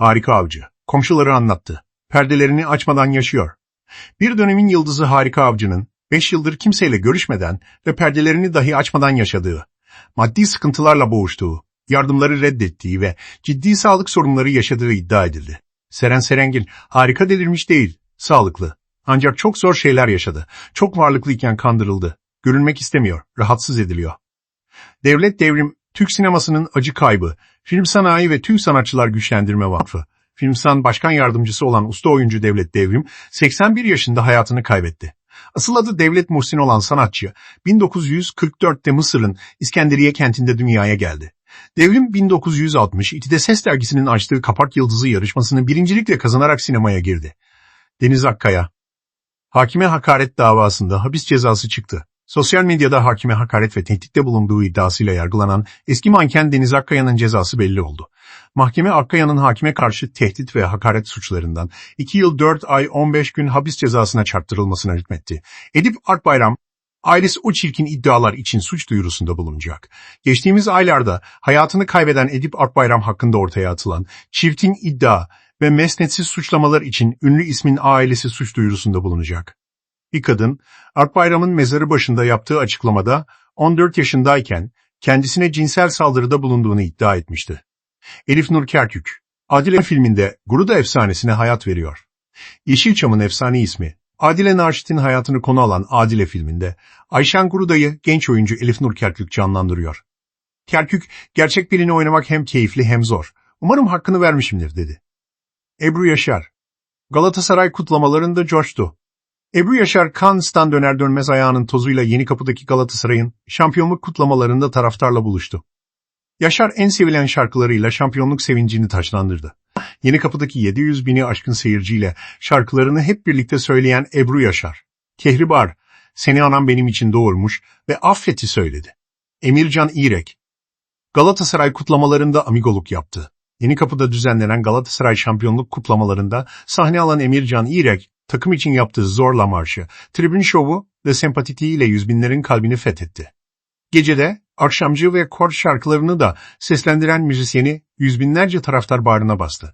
Harika avcı. Komşuları anlattı. Perdelerini açmadan yaşıyor. Bir dönemin yıldızı Harika Avcı'nın 5 yıldır kimseyle görüşmeden ve perdelerini dahi açmadan yaşadığı, maddi sıkıntılarla boğuştuğu, yardımları reddettiği ve ciddi sağlık sorunları yaşadığı iddia edildi. Seren Serengil harika delirmiş değil, sağlıklı. Ancak çok zor şeyler yaşadı. Çok varlıklıyken kandırıldı. Görünmek istemiyor, rahatsız ediliyor. Devlet Devrim, Türk sinemasının acı kaybı, Film Sanayi ve Türk Sanatçılar Güçlendirme Vakfı, Filmsan Başkan Yardımcısı olan usta oyuncu Devlet Devrim, 81 yaşında hayatını kaybetti. Asıl adı Devlet Muhsin olan sanatçı, 1944'te Mısır'ın İskenderiye kentinde dünyaya geldi. Devrim 1960 İTİ'de Ses dergisinin açtığı Kapak Yıldızı yarışmasını birincilikle kazanarak sinemaya girdi. Deniz Akkaya Hakime hakaret davasında hapis cezası çıktı. Sosyal medyada hakime hakaret ve tehditte bulunduğu iddiasıyla yargılanan eski manken Deniz Akkaya'nın cezası belli oldu. Mahkeme Akkaya'nın hakime karşı tehdit ve hakaret suçlarından 2 yıl 4 ay 15 gün hapis cezasına çarptırılmasına hükmetti. Edip Akbayram, ailesi o çirkin iddialar için suç duyurusunda bulunacak. Geçtiğimiz aylarda hayatını kaybeden Edip Akbayram hakkında ortaya atılan çiftin iddia ve mesnetsiz suçlamalar için ünlü ismin ailesi suç duyurusunda bulunacak. Bir kadın, Akbayram'ın mezarı başında yaptığı açıklamada 14 yaşındayken kendisine cinsel saldırıda bulunduğunu iddia etmişti. Elif Nur Kerkük, Adile filminde Guruda efsanesine hayat veriyor. Yeşilçam'ın efsane ismi, Adile Naşit'in hayatını konu alan Adile filminde Ayşen Guruda'yı genç oyuncu Elif Nur Kerkük canlandırıyor. Kerkük, gerçek birini oynamak hem keyifli hem zor. Umarım hakkını vermişimdir dedi. Ebru Yaşar, Galatasaray kutlamalarında coştu. Ebru Yaşar, Cannes'tan döner dönmez ayağının tozuyla Yeni Kapı'daki Galatasaray'ın şampiyonluk kutlamalarında taraftarla buluştu. Yaşar en sevilen şarkılarıyla şampiyonluk sevincini taşlandırdı. Yeni Kapı'daki 700 bini aşkın seyirciyle şarkılarını hep birlikte söyleyen Ebru Yaşar. Kehribar, seni anam benim için doğurmuş ve affeti söyledi. Emircan İrek, Galatasaray kutlamalarında amigoluk yaptı. Yeni Kapı'da düzenlenen Galatasaray şampiyonluk kutlamalarında sahne alan Emircan İrek, takım için yaptığı zorla marşı, tribün şovu ve sempatitiğiyle yüz binlerin kalbini fethetti. Gecede akşamcı ve kor şarkılarını da seslendiren müzisyeni yüz binlerce taraftar bağrına bastı.